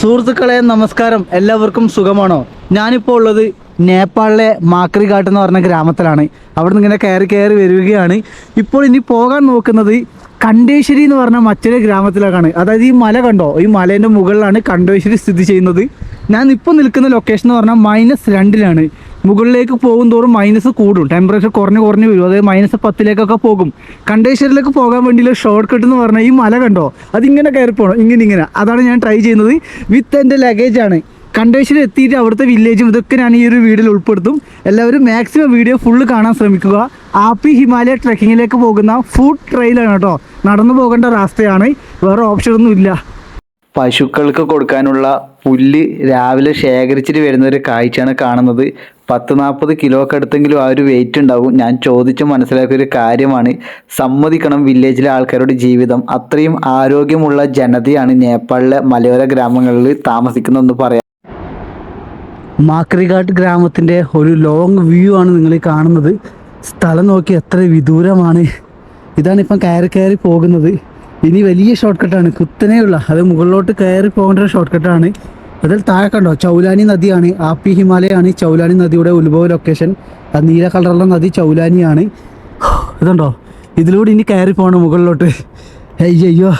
സുഹൃത്തുക്കളെ നമസ്കാരം. എല്ലാവർക്കും സുഖമാണോ? ഞാനിപ്പോൾ ഉള്ളത് നേപ്പാളിലെ മാക്രി ഘാട്ട് എന്ന് പറഞ്ഞ ഗ്രാമത്തിലാണ്. അവിടെ നിന്ന് ഇങ്ങനെ കയറി കയറി വരികയാണ്. ഇപ്പോൾ ഇനി പോകാൻ നോക്കുന്നത് കണ്ടേശ്വരി എന്ന് പറഞ്ഞ മറ്റൊരു ഗ്രാമത്തിലേക്കാണ്. അതായത് ഈ മല കണ്ടോ? ഈ മലേന്റെ മുകളിലാണ് കണ്ടേശ്വരി സ്ഥിതി ചെയ്യുന്നത്. ഞാൻ ഇപ്പോൾ നിൽക്കുന്ന ലൊക്കേഷൻ എന്ന് പറഞ്ഞാൽ മൈനസ് രണ്ടിലാണ്. മുകളിലേക്ക് പോകും തോറും മൈനസ് കൂടും. ടെമ്പറേച്ചർ കുറഞ്ഞ് കുറഞ്ഞ് വരും. അതായത് മൈനസ് പത്തിലേക്കൊക്കെ പോകും. കണ്ടേശ്വരിലേക്ക് പോകാൻ വേണ്ടിയുള്ള ഷോർട്ട് കട്ട് എന്ന് പറഞ്ഞാൽ ഈ മല കണ്ടോ? അതിങ്ങനെ കയറി പോകണം ഇങ്ങനെ ഇങ്ങനെ. അതാണ് ഞാൻ ട്രൈ ചെയ്യുന്നത്. വിത്ത് എന്റെ ലഗേജ് ആണ്. കണ്ടേശ്വരി എത്തിയിട്ട് അവിടുത്തെ വില്ലേജും ഇതൊക്കെ ഞാൻ ഈ ഒരു വീഡിയോയിൽ ഉൾപ്പെടുത്തും. എല്ലാവരും മാക്സിമം വീഡിയോ ഫുള്ള് കാണാൻ ശ്രമിക്കുക. ആപ്പി ഹിമാലയ ട്രക്കിങ്ങിലേക്ക് പോകുന്ന ഫുഡ് ട്രെയിലാണ് കേട്ടോ. നടന്നു പോകേണ്ട രാസ്തയാണ് വേറെ ഓപ്ഷൻ ഒന്നും ഇല്ല പശുക്കൾക്ക് കൊടുക്കാനുള്ള പുല്ല് രാവിലെ ശേഖരിച്ചിട്ട് വരുന്ന ഒരു കാഴ്ചയാണ് കാണുന്നത്. പത്ത് നാൽപ്പത് കിലോ ഒക്കെ അടുത്തെങ്കിലും ആ ഒരു വെയിറ്റ് ഉണ്ടാവും. ഞാൻ ചോദിച്ച് മനസ്സിലാക്കിയ ഒരു കാര്യമാണ്. സമ്മതിക്കണം വില്ലേജിലെ ആൾക്കാരുടെ ജീവിതം. അത്രയും ആരോഗ്യമുള്ള ജനതയാണ് നേപ്പാളിലെ മലയോര ഗ്രാമങ്ങളിൽ താമസിക്കുന്നതെന്ന് പറയാം. മാക്രിഘാട്ട് ഗ്രാമത്തിന്റെ ഒരു ലോങ് വ്യൂ ആണ് നിങ്ങൾ കാണുന്നത്. സ്ഥലം നോക്കി എത്ര വിദൂരമാണ്. ഇതാണ് ഇപ്പം കയറി കയറി പോകുന്നത്. ഇനി വലിയ ഷോർട്ട് കട്ടാണ് കുത്തനെയുള്ള അത് മുകളിലോട്ട് കയറി പോകേണ്ട ഒരു ഷോർട്ട് കട്ടാണ് അതിൽ താഴെ കണ്ടോ? ചൗലാനി നദിയാണ്. ആപ്പി ഹിമാലയാണ്. ചൗലാനി നദിയുടെ ഉത്ഭവ ലൊക്കേഷൻ ആ നീല കളറുള്ള നദി ചൗലാനിയാണ്. ഇതുണ്ടോ? ഇതിലൂടെ ഇനി കയറി പോകണം മുകളിലോട്ട്. അയ്യോ.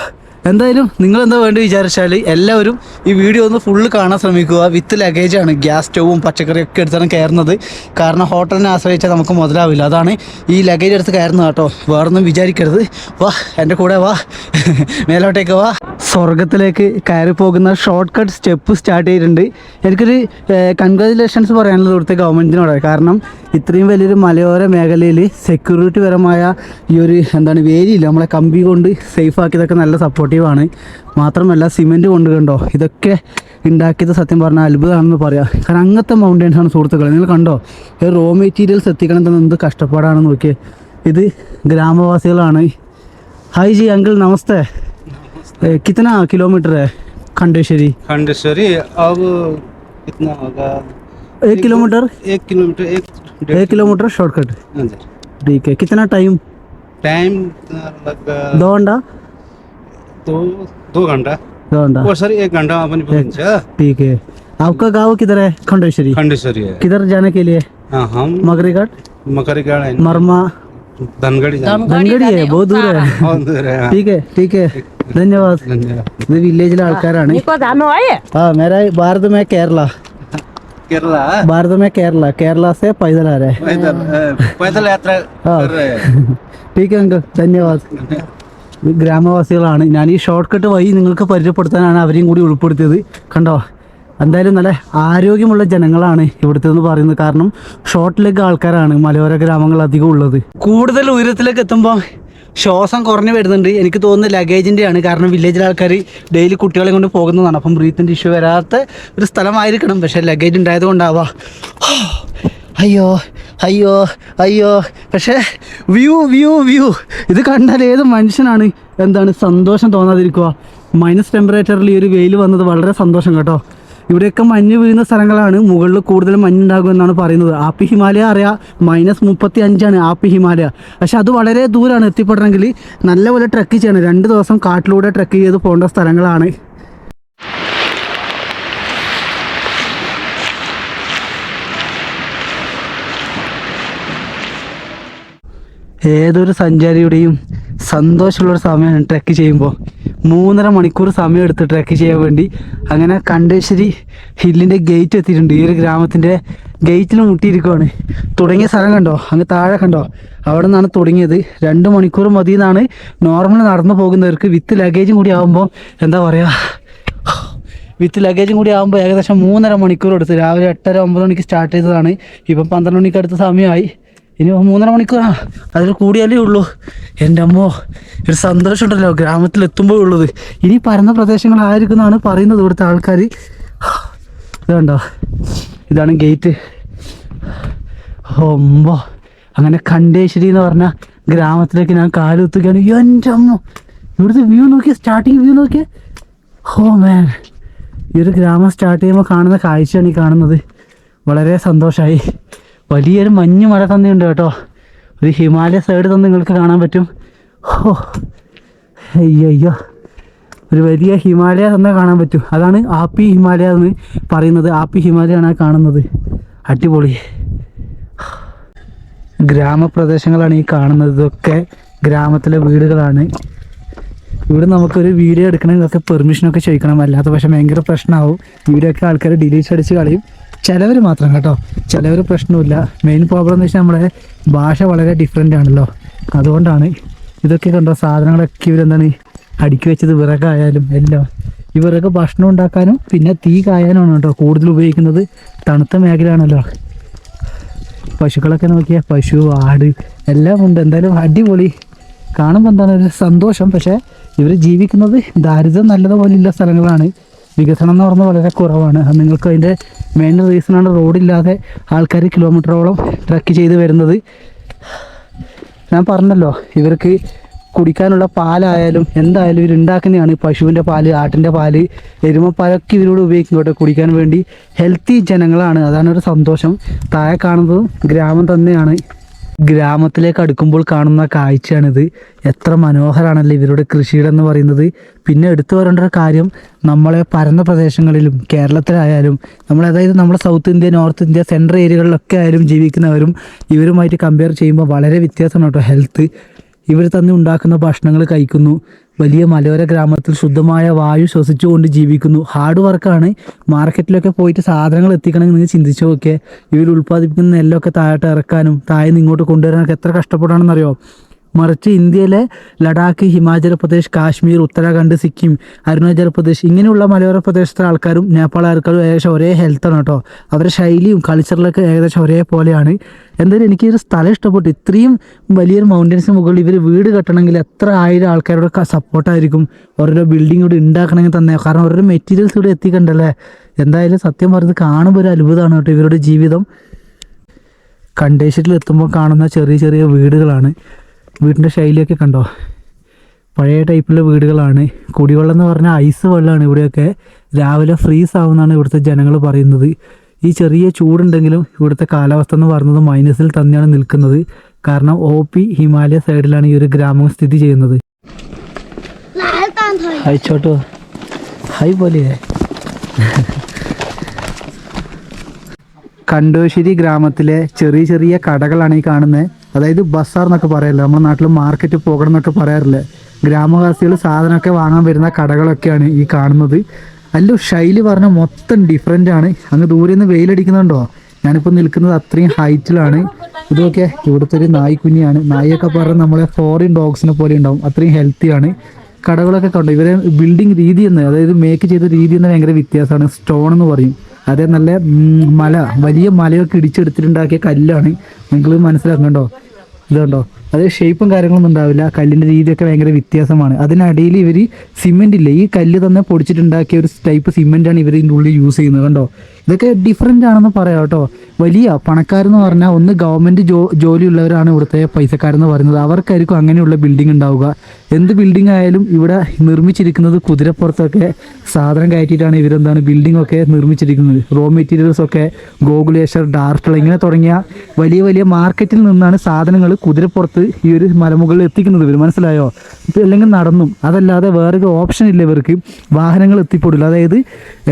എന്തായാലും നിങ്ങൾ എന്താ വേണ്ടി വിചാരിച്ചാൽ എല്ലാവരും ഈ വീഡിയോ ഒന്ന് ഫുള്ള് കാണാൻ ശ്രമിക്കുക. വിത്ത് ലഗേജാണ് ഗ്യാസ് സ്റ്റൗവും പച്ചക്കറിയൊക്കെ എടുത്താണ് കയറുന്നത്. കാരണം ഹോട്ടലിനെ ആശ്രയിച്ചാൽ നമുക്ക് മുതലാവില്ല. അതാണ് ഈ ലഗേജ് എടുത്ത് കയറുന്നത് കേട്ടോ. വേറൊന്നും വിചാരിക്കരുത്. വാ എന്റെ കൂടെ വാ. മേലോട്ടേക്ക് വാ. സ്വർഗത്തിലേക്ക് കയറി പോകുന്ന ഷോർട്ട് കട്ട് സ്റ്റെപ്പ് സ്റ്റാർട്ട് ചെയ്തിട്ടുണ്ട്. എനിക്കൊരു കൺഗ്രാജുലേഷൻസ് പറയാനുള്ളത് ഇവിടുത്തെ ഗവൺമെന്റിനോട് കാരണം ഇത്രയും വലിയൊരു മലയോര മേഖലയിൽ സെക്യൂരിറ്റി പരമായ ഈ ഒരു എന്താണ് വേരിയില്ല നമ്മളെ കമ്പി കൊണ്ട് സേഫ് ആക്കിയതൊക്കെ നല്ല സപ്പോർട്ടീവാണ് മാത്രമല്ല സിമെന്റ് കൊണ്ട് കണ്ടോ? ഇതൊക്കെ ഉണ്ടാക്കിയത് സത്യം പറഞ്ഞാൽ അത്ഭുതമാണെന്ന് പറയാം. കാരണം അങ്ങനത്തെ മൗണ്ടൈൻസാണ് ആണ് സുഹൃത്തുക്കളെ. നിങ്ങൾ കണ്ടോ? ഈ റോ മെറ്റീരിയൽസ് എത്തിക്കണം തന്നെ എന്ത് കഷ്ടപ്പാടാണെന്ന് നോക്കിയേ. ഇത് ഗ്രാമവാസികളാണ്. ഹായ് ജി അങ്കിൾ നമസ്തേ. ए, कितना किलोमीटर है खंडेश्वरी? खंडेश्वरी अब कितना होगा? एक किलोमीटर? एक किलोमीटर एक एक किलोमीटर शॉर्टकट ठीक है कितना टाइम टाइम लगभग दो घंटा? दो दो घंटा। दो घंटा। और सर एक घंटा अपन ठीक है। आपका गाँव किधर है? खंडेश्वरी। खंडेश्वरी है। किधर जाने के लिए? हाँ हम मगरी घाट मकरी गाड़ मरमा धनगढ़ी जाना धनगढ़ी है बहुत दूर है बहुत दूर है हाँ। ठीक है ठीक है धन्यवाद धन्यवाद ഇത് വില്ലേജിലെ ആൾക്കാരാണ് निको जानु है ആ मेरा भारत में केरला केरला भारत में केरला केरला से पैदल आ रहे हैं पैदल अ, पैदल यात्रा हाँ। कर रहे हैं ടീക്ക് അങ്കിൾ ധന്യവാദ് ഇത് ഗ്രാമവാസികളാണ് ഞാൻ ഈ ഷോർട്ട് കട്ട് വഴി നിങ്ങൾക്ക് പരിചയപ്പെടുത്താനാണ് അവരെയും കൂടി ഉൾപ്പെടുത്തിയത് കണ്ടോ എന്തായാലും നല്ല ആരോഗ്യമുള്ള ജനങ്ങളാണ് ഇവിടുത്തെ എന്ന് പറയുന്നത്. കാരണം ഷോർട്ട് ലെഗ് ആൾക്കാരാണ് മലയോര ഗ്രാമങ്ങൾ അധികം ഉള്ളത്. കൂടുതൽ ഉയരത്തിലേക്ക് എത്തുമ്പോൾ ശ്വാസം കുറഞ്ഞു വരുന്നുണ്ട്. എനിക്ക് തോന്നുന്നത് ലഗേജിന്റെ ആണ് കാരണം വില്ലേജിലെ ആൾക്കാർ ഡെയിലി കുട്ടികളെ കൊണ്ട് പോകുന്നതാണ്. അപ്പം ബ്രീത്തിന്റെ ഇഷ്യൂ വരാത്ത ഒരു സ്ഥലമായിരിക്കണം. പക്ഷേ ലഗേജ് ഉണ്ടായത് കൊണ്ടാവാം അയ്യോ അയ്യോ അയ്യോ. പക്ഷേ വ്യൂ വ്യൂ വ്യൂ ഇത് കണ്ടാൽ ഏത് മനുഷ്യനാണ്? എന്താണ് സന്തോഷം തോന്നാതിരിക്കുക മൈനസ് ടെമ്പറേച്ചറിൽ ഈ ഒരു വെയിൽ വന്നത് വളരെ സന്തോഷം കേട്ടോ. ഇവിടെയൊക്കെ മഞ്ഞ് വീഴുന്ന സ്ഥലങ്ങളാണ്. മുകളിൽ കൂടുതൽ മഞ്ഞുണ്ടാകും എന്നാണ് പറയുന്നത്. ആപ്പി ഹിമാലയ അറിയാം. മൈനസ് മുപ്പത്തി അഞ്ചാണ് ആപ്പി ഹിമാലയ. പക്ഷെ അത് വളരെ ദൂരമാണ് എത്തിപ്പെടണമെങ്കിൽ നല്ലപോലെ ട്രക്ക് ചെയ്യണം. രണ്ട് ദിവസം കാട്ടിലൂടെ ട്രക്ക് ചെയ്ത് പോകേണ്ട സ്ഥലങ്ങളാണ്. ഏതൊരു സഞ്ചാരിയുടെയും സന്തോഷമുള്ളൊരു സമയമാണ് ട്രക്ക് ചെയ്യുമ്പോൾ മൂന്നര മണിക്കൂർ സമയം എടുത്ത് ട്രക്ക് ചെയ്യാൻ വേണ്ടി അങ്ങനെ കണ്ടേശ്ശേരി ഹില്ലിന്റെ ഗേറ്റ് എത്തിയിട്ടുണ്ട്. ഈ ഒരു ഗ്രാമത്തിന്റെ ഗേറ്റിൽ മുട്ടിയിരിക്കുവാണ്. തുടങ്ങിയ സ്ഥലം കണ്ടോ? അങ്ങ് താഴെ കണ്ടോ? അവിടെ നിന്നാണ് തുടങ്ങിയത്. രണ്ട് മണിക്കൂർ മതി എന്നാണ് നോർമൽ നടന്നു പോകുന്നവർക്ക് വിത്ത് ലഗേജും കൂടി ആകുമ്പോൾ എന്താ പറയുക വിത്ത് ലഗേജും കൂടി ആകുമ്പോൾ ഏകദേശം മൂന്നര മണിക്കൂർ എടുത്ത്. രാവിലെ എട്ടര ഒമ്പത് മണിക്ക് സ്റ്റാർട്ട് ചെയ്തതാണ്. ഇപ്പം പന്ത്രണ്ട് മണിക്ക് അടുത്ത സമയമായി. ഇനി മൂന്നര മണിക്കൂറാ. അതിൽ കൂടിയാലേ ഉള്ളൂ. എന്റെ അമ്മോ ഒരു സന്തോഷമുണ്ടല്ലോ ഗ്രാമത്തിൽ എത്തുമ്പോൾ ഉള്ളത്. ഇനി പരന്ന പ്രദേശങ്ങളായിരിക്കും എന്നാണ് പറയുന്നത് ഇവിടുത്തെ ആൾക്കാർ ഇതുണ്ടോ ഇതാണ് ഗേറ്റ്. ഒമ്പോ അങ്ങനെ കണ്ടേശ്വരി എന്ന് പറഞ്ഞ ഗ്രാമത്തിലേക്ക് ഞാൻ കാലുത്തുകയാണ്. എന്റെ അമ്മ ഇവിടുത്തെ വ്യൂ നോക്കിയേ സ്റ്റാർട്ടിങ് വ്യൂ നോക്കിയേ. ഹോ മാൻ ഈ ഒരു ഗ്രാമം സ്റ്റാർട്ട് ചെയ്യുമ്പോൾ കാണുന്ന കാഴ്ചയാണ് ഈ കാണുന്നത്. വളരെ സന്തോഷമായി വലിയൊരു മഞ്ഞ് മഴ തന്നെയുണ്ട് കേട്ടോ. ഒരു ഹിമാലയ സൈഡ് തന്നെ നിങ്ങൾക്ക് കാണാൻ പറ്റും. ഓ അയ്യോ ഒരു വലിയ ഹിമാലയ തന്നെ കാണാൻ പറ്റും. അതാണ് ആപ്പി ഹിമാലയ എന്ന് പറയുന്നത്. ആപ്പി ഹിമാലയാണ് കാണുന്നത്. അടിപൊളി. ഗ്രാമപ്രദേശങ്ങളാണ് ഈ കാണുന്നത്. ഇതൊക്കെ ഗ്രാമത്തിലെ വീടുകളാണ്. ഇവിടെ നമുക്കൊരു വീഡിയോ എടുക്കണമെങ്കിലൊക്കെ പെർമിഷനൊക്കെ ചോദിക്കണം. അല്ലാത്ത പക്ഷേ ഭയങ്കര പ്രശ്നമാവും. വീഡിയോ ഒക്കെ ആൾക്കാർ ഡിലീറ്റ് അടിച്ച് കളയും. ചിലവർ മാത്രം കേട്ടോ. ചിലവർ പ്രശ്നമില്ല മെയിൻ പ്രോബ്ലം എന്ന് വെച്ചാൽ നമ്മുടെ ഭാഷ വളരെ ഡിഫറെന്റ് ആണല്ലോ. അതുകൊണ്ടാണ് ഇതൊക്കെ കണ്ടോ സാധനങ്ങളൊക്കെ ഇവരെന്താണ് അടുക്കി വെച്ചത് വിറകായാലും എല്ലാം. വിറക് ഭക്ഷണം ഉണ്ടാക്കാനും പിന്നെ തീ കായാനുമാണ് കേട്ടോ കൂടുതൽ ഉപയോഗിക്കുന്നത്. തണുത്ത മേഖലയാണല്ലോ. പശുക്കളൊക്കെ നോക്കിയാൽ പശു ആട് എല്ലാം ഉണ്ട്. എന്തായാലും അടിപൊളി. കാണുമ്പോൾ എന്താണ് ഒരു സന്തോഷം. പക്ഷേ ഇവർ ജീവിക്കുന്നത് ദാരിദ്ര്യം നല്ലതുപോലെയുള്ള സ്ഥലങ്ങളാണ്. വികസനം എന്ന് പറഞ്ഞാൽ വളരെ കുറവാണ്. നിങ്ങൾക്ക് അതിന്റെ മെയിൻ റീസണാണ് റോഡില്ലാതെ ആൾക്കാർ കിലോമീറ്ററോളം ട്രക്ക് ചെയ്ത് വരുന്നത്. ഞാൻ പറഞ്ഞല്ലോ ഇവർക്ക് കുടിക്കാനുള്ള പാലായാലും എന്തായാലും ഇവർ ഉണ്ടാക്കുന്നതാണ്. പശുവിന്റെ പാൽ ആട്ടിന്റെ പാൽ എരുമപ്പാലൊക്കെ ഇവരോട് ഉപയോഗിക്കും കേട്ടോ കുടിക്കാൻ വേണ്ടി ഹെൽത്തി ജനങ്ങളാണ്. അതാണ് ഒരു സന്തോഷം. താഴെ കാണുന്നതും ഗ്രാമം തന്നെയാണ്. ഗ്രാമത്തിലേക്ക് അടുക്കുമ്പോൾ കാണുന്ന കാഴ്ചയാണിത്. എത്ര മനോഹരമാണല്ലോ ഇവരുടെ കൃഷിയുടെ എന്ന് പറയുന്നത്. പിന്നെ എടുത്തു പറയേണ്ട ഒരു കാര്യം നമ്മളെ പരന്ന പ്രദേശങ്ങളിലും കേരളത്തിലായാലും നമ്മൾ അതായത് നമ്മുടെ south India north India central ഏരിയകളിലൊക്കെ ആയാലും ജീവിക്കുന്നവരും ഇവരുമായിട്ട് കമ്പയർ ചെയ്യുമ്പോൾ വളരെ വ്യത്യാസമാണ് കേട്ടോ ഹെൽത്ത്. ഇവർ തന്നെ ഉണ്ടാക്കുന്ന ഭക്ഷണങ്ങൾ കഴിക്കുന്നു. വലിയ മലയോര ഗ്രാമത്തിൽ ശുദ്ധമായ വായു ശ്വസിച്ചുകൊണ്ട് ജീവിക്കുന്നു. ഹാർഡ് വർക്കാണ് മാർക്കറ്റിലൊക്കെ പോയിട്ട് സാധനങ്ങൾ എത്തിക്കണമെങ്കിൽ നിങ്ങൾ ചിന്തിച്ചു നോക്കിയേ. ഇവർ ഉൽപ്പാദിപ്പിക്കുന്ന നെല്ലൊക്കെ താഴോട്ട് ഇറക്കാനും താഴെ ഇങ്ങോട്ട് കൊണ്ടുവരാനൊക്കെ എത്ര കഷ്ടപ്പെടാണെന്നറിയോ മറിച്ച് ഇന്ത്യയിലെ ലഡാക്ക് ഹിമാചൽ പ്രദേശ് കാശ്മീർ ഉത്തരാഖണ്ഡ് സിക്കിം അരുണാചൽ പ്രദേശ് ഇങ്ങനെയുള്ള മലയോര പ്രദേശത്തെ ആൾക്കാരും നേപ്പാൾ ആൾക്കാരും ഏകദേശം ഒരേ ഹെൽത്താണ് കേട്ടോ. അവരുടെ ശൈലിയും കൾച്ചറിലൊക്കെ ഏകദേശം ഒരേ ഒരേപോലെയാണ്. എന്തായാലും എനിക്ക് ഒരു സ്ഥലം ഇഷ്ടപ്പെട്ടു. ഇത്രയും വലിയൊരു മൗണ്ടൻസിന് മുകളിൽ ഇവർ വീട് കെട്ടണമെങ്കിൽ എത്ര ആയിരം ആൾക്കാരുടെ സപ്പോർട്ടായിരിക്കും ഓരോരോ ബിൽഡിംഗ് ഇവിടെ ഉണ്ടാക്കണമെങ്കിൽ തന്നെ. കാരണം ഓരോ മെറ്റീരിയൽസ് ഇവിടെ എത്തിക്കണ്ടല്ലേ? എന്തായാലും സത്യം പറഞ്ഞത് കാണുമ്പോൾ ഒരു അത്ഭുതമാണ് കേട്ടോ ഇവരുടെ ജീവിതം. കണ്ടേഷനിൽ എത്തുമ്പോൾ കാണുന്ന ചെറിയ ചെറിയ വീടുകളാണ്. വീടിന്റെ ശൈലിയൊക്കെ കണ്ടോ? പഴയ ടൈപ്പിലുള്ള വീടുകളാണ്. കുടിവെള്ളം എന്ന് പറഞ്ഞാൽ ഐസ് വെള്ളമാണ് ഇവിടെയൊക്കെ. രാവിലെ ഫ്രീസ് ആവുമെന്നാണ് ഇവിടുത്തെ ജനങ്ങൾ പറയുന്നത്. ഈ ചെറിയ ചൂടുണ്ടെങ്കിലും ഇവിടുത്തെ കാലാവസ്ഥ എന്ന് പറയുന്നത് മൈനസിൽ തന്നെയാണ് നിൽക്കുന്നത്. കാരണം ഒ പി ഹിമാലയ സൈഡിലാണ് ഈ ഒരു ഗ്രാമം സ്ഥിതി ചെയ്യുന്നത്. അയച്ചോട്ടോ. ഹൈ പോലെ. കണ്ടോശ്ശേരി ഗ്രാമത്തിലെ ചെറിയ ചെറിയ കടകളാണ് ഈ കാണുന്നത് അതായത് ബസാർ എന്നൊക്കെ പറയല്ലോ നമ്മുടെ നാട്ടിൽ മാർക്കറ്റ് പോകണം എന്നൊക്കെ പറയാറില്ലേ? ഗ്രാമവാസികൾ സാധനമൊക്കെ വാങ്ങാൻ വരുന്ന കടകളൊക്കെയാണ് ഈ കാണുന്നത്. അല്ല ശൈലി പറഞ്ഞാൽ മൊത്തം ഡിഫറെന്റ് ആണ്. അങ്ങ് ദൂരെ നിന്ന് വെയിലടിക്കുന്നുണ്ടോ? ഞാനിപ്പോൾ നിൽക്കുന്നത് അത്രയും ഹൈറ്റിലാണ് ഇതൊക്കെ ഇവിടുത്തെ ഒരു നായ്ക്കുഞ്ഞിയാണ് നായൊക്കെ പറഞ്ഞാൽ നമ്മളെ ഫോറിൻ ഡോഗ്സിനെ പോലെ ഉണ്ടാവും. അത്രയും ഹെൽത്തിയാണ് കടകളൊക്കെ കണ്ടു? ഇവരെ ബിൽഡിംഗ് രീതി എന്ന് അതായത് മേക്ക് ചെയ്ത രീതി എന്ന് ഭയങ്കര വ്യത്യാസമാണ്. സ്റ്റോൺ എന്ന് പറയും. അതേ നല്ല മല വലിയ മലയൊക്കെ ഇടിച്ചെടുത്തിട്ടുണ്ടാക്കിയ കല്ലാണ്. നിങ്ങൾ മനസ്സിലാക്കണ്ടോ ഇതുണ്ടോ? അത് ഷേപ്പും കാര്യങ്ങളൊന്നും ഉണ്ടാവില്ല. കല്ലിന്റെ രീതിയൊക്കെ ഭയങ്കര വ്യത്യാസമാണ്. അതിനടിയിൽ ഇവർ സിമെന്റ് ഇല്ല? ഈ കല്ല് തന്നെ പൊടിച്ചിട്ടുണ്ടാക്കിയ ഒരു ടൈപ്പ് സിമെന്റാണ് ഇവർ ഇതിന്റെ ഉള്ളിൽ യൂസ് ചെയ്യുന്നത് കണ്ടോ? ഇതൊക്കെ ഡിഫറെന്റ് ആണെന്ന് പറയാം കേട്ടോ. വലിയ പണക്കാരെന്ന് പറഞ്ഞാൽ ഒന്ന് ഗവൺമെന്റ് ജോ ജോലിയുള്ളവരാണ് ഇവിടുത്തെ പൈസക്കാരെന്ന് പറയുന്നത്. അവർക്കായിരിക്കും അങ്ങനെയുള്ള ബിൽഡിംഗ് ഉണ്ടാവുക. എന്ത് ബിൽഡിംഗ് ആയാലും ഇവിടെ നിർമ്മിച്ചിരിക്കുന്നത് കുതിരപ്പുറത്തൊക്കെ സാധനം കയറ്റിയിട്ടാണ് ഇവരെന്താണ് ബിൽഡിംഗ് ഒക്കെ നിർമ്മിച്ചിരിക്കുന്നത്. റോ മെറ്റീരിയൽസ് ഒക്കെ ഗോകുലേശ്വർ ഡാർട്ടൾ ഇങ്ങനെ തുടങ്ങിയ വലിയ വലിയ മാർക്കറ്റിൽ നിന്നാണ് സാധനങ്ങൾ കുതിരപ്പുറത്ത് ഈ ഒരു മലമുകളിൽ എത്തിക്കുന്നത് ഇവർ മനസ്സിലായോ? ഇപ്പം അല്ലെങ്കിൽ നടന്നും. അതല്ലാതെ വേറൊരു ഓപ്ഷൻ ഇല്ല ഇവർക്ക്. വാഹനങ്ങൾ എത്തിപ്പെടില്ല. അതായത്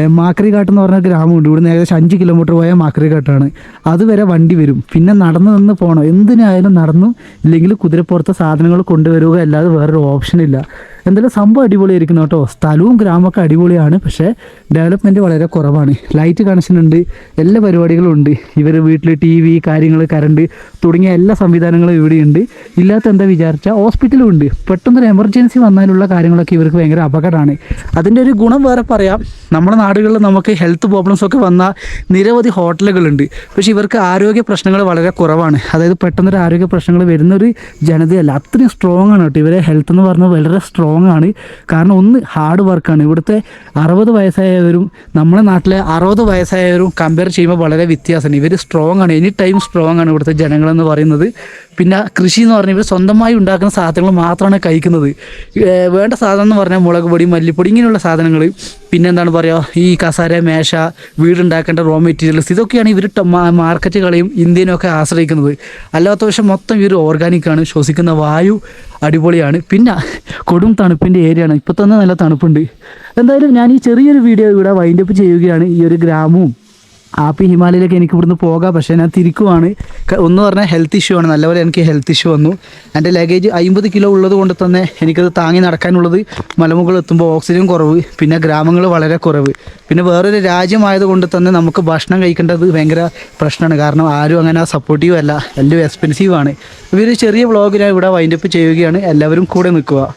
മാക്രിഘാട്ട് എന്ന് പറഞ്ഞ ഗ്രാമമുണ്ട്. ഇവിടുന്ന് ഏകദേശം അഞ്ച് കിലോമീറ്റർ പോയാൽ മാക്രിഘാട്ടാണ്. അതുവരെ വണ്ടി വരും. പിന്നെ നടന്നു നിന്ന് പോകണം എന്തിനായാലും നടന്നു ഇല്ലെങ്കിൽ കുതിരപ്പുറത്തെ സാധനങ്ങൾ കൊണ്ടുവരിക അല്ലാതെ വേറൊരു ഓപ്ഷൻ ഇല്ല. എന്തായാലും സംഭവം അടിപൊളിയായിരിക്കുന്നു കേട്ടോ. സ്ഥലവും ഗ്രാമമൊക്കെ അടിപൊളിയാണ് പക്ഷേ ഡെവലപ്മെന്റ് വളരെ കുറവാണ്. ലൈറ്റ് കണക്ഷൻ ഉണ്ട് എല്ലാ പരിപാടികളും ഉണ്ട്. ഇവർ വീട്ടിൽ ടി വി കാര്യങ്ങൾ കറണ്ട് തുടങ്ങിയ എല്ലാ സംവിധാനങ്ങളും ഇവിടെയുണ്ട്. ഇല്ലാത്ത എന്താ വിചാരിച്ചാൽ ഹോസ്പിറ്റലും ഉണ്ട്. പെട്ടെന്നൊരു എമർജൻസി വന്നാലുള്ള കാര്യങ്ങളൊക്കെ ഇവർക്ക് ഭയങ്കര അപകടമാണ്. അതിന്റെ ഒരു ഗുണം വേറെ പറയാം. നമ്മുടെ നാടുകളിൽ നമുക്ക് ഹെൽത്ത് പ്രോബ്ലംസ് ഒക്കെ വന്ന നിരവധി ഹോട്ടലുകളുണ്ട്. പക്ഷേ ഇവർക്ക് ആരോഗ്യ പ്രശ്നങ്ങൾ വളരെ കുറവാണ്. അതായത് പെട്ടെന്നൊരു ആരോഗ്യ പ്രശ്നങ്ങൾ വരുന്നൊരു ജനതയല്ല. അത്രയും സ്ട്രോങ് ആണ് കേട്ടോ. ഇവരെ ഹെൽത്ത് എന്ന് പറഞ്ഞാൽ വളരെ സ്ട്രോങ് ആണ്. കാരണം ഒന്ന് ഹാർഡ് വർക്കാണ് ഇവിടുത്തെ അറുപത് വയസ്സായവരും നമ്മുടെ നാട്ടിലെ അറുപത് വയസ്സായവരും കമ്പയർ ചെയ്യുമ്പോൾ വളരെ വ്യത്യാസമാണ്. ഇവർ സ്ട്രോങ് ആണ്. എനി ടൈം സ്ട്രോങ് ആണ് ഇവിടുത്തെ ജനങ്ങളെന്ന് പറയുന്നത്. പിന്നെ കൃഷി എന്ന് പറഞ്ഞാൽ ഇവർ സ്വന്തമായി ഉണ്ടാക്കുന്ന സാധനങ്ങൾ മാത്രമാണ് കഴിക്കുന്നത്. വേണ്ട സാധനം എന്ന് പറഞ്ഞാൽ മുളക് പൊടി മല്ലിപ്പൊടി ഇങ്ങനെയുള്ള സാധനങ്ങൾ പിന്നെ എന്താണ് പറയുക ഈ കസാര മേശ വീടുണ്ടാക്കേണ്ട റോ മെറ്റീരിയൽസ് ഇതൊക്കെയാണ് ഇവർ മാർക്കറ്റുകളെയും ഇന്ത്യനും ഒക്കെ ആശ്രയിക്കുന്നത്. അല്ലാത്ത പക്ഷേ മൊത്തം ഇവർ ഓർഗാനിക്കാണ് ശ്വസിക്കുന്ന വായു അടിപൊളിയാണ്. പിന്നെ കൊടും തണുപ്പിന്റെ ഏരിയ ആണ്. ഇപ്പോൾ തന്നെ നല്ല തണുപ്പുണ്ട്. എന്തായാലും ഞാൻ ഈ ചെറിയൊരു വീഡിയോ ഇവിടെ വൈൻഡപ്പ് ചെയ്യുകയാണ്. ഈ ഒരു ഗ്രാമവും ആപ്പി ഹിമാലയയിലേക്ക് എനിക്ക് ഇവിടുന്ന് പോകാം. പക്ഷേ ഞാൻ തിരിക്കുവാണ്. ഒന്ന് പറഞ്ഞാൽ ഹെൽത്ത് ഇഷ്യൂ ആണ്. നല്ലപോലെ എനിക്ക് ഹെൽത്ത് ഇഷ്യൂ വന്നു. എന്റെ ലഗേജ് അമ്പത് കിലോ ഉള്ളത് കൊണ്ട് തന്നെ എനിക്കത് താങ്ങി നടക്കാനുള്ളത് മലമുകളിൽ എത്തുമ്പോൾ ഓക്സിജൻ കുറവ് പിന്നെ ഗ്രാമങ്ങൾ വളരെ കുറവ്. പിന്നെ വേറൊരു രാജ്യമായത് കൊണ്ട് തന്നെ നമുക്ക് ഭക്ഷണം കഴിക്കേണ്ടത് ഭയങ്കര പ്രശ്നമാണ്. കാരണം ആരും അങ്ങനെ സപ്പോർട്ടീവ് അല്ല. എല്ലാം എക്സ്പെൻസീവ് ആണ്. ഇവർ ചെറിയ വ്ളോഗ് ഞാൻ ഇവിടെ വൈൻഡപ്പ് ചെയ്യുകയാണ്. എല്ലാവരും കൂടെ നിൽക്കുക.